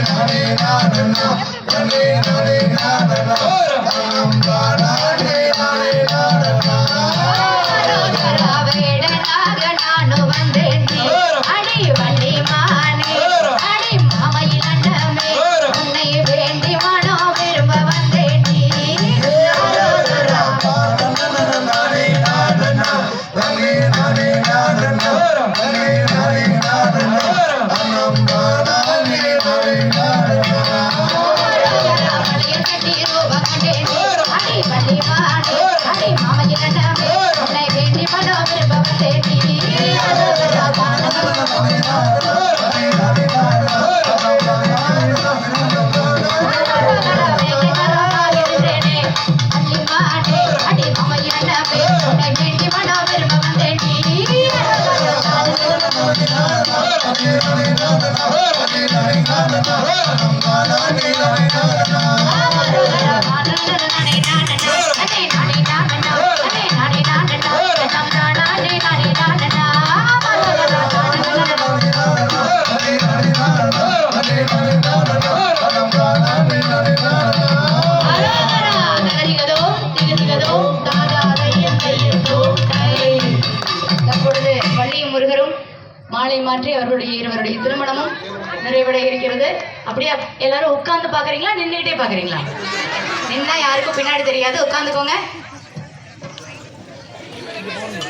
I'm not Hare அடி வண்டி மானே, அடி மாமையில் அண்டமே, உன்னை வேண்டி மனம் விரும்ப வந்தேன்டி. வேண்டி மாலை மாற்றி அவர்களுடைய இருவருடைய திருமணமும் நிறைவடைய இருக்கிறது அப்படியே? எல்லாரும் உட்கார்ந்து பாக்குறீங்களா நின்றுகிட்டே பாக்குறீங்களா நின்னா யாருக்கும் பின்னாடி தெரியாது. உட்காந்துக்கோங்க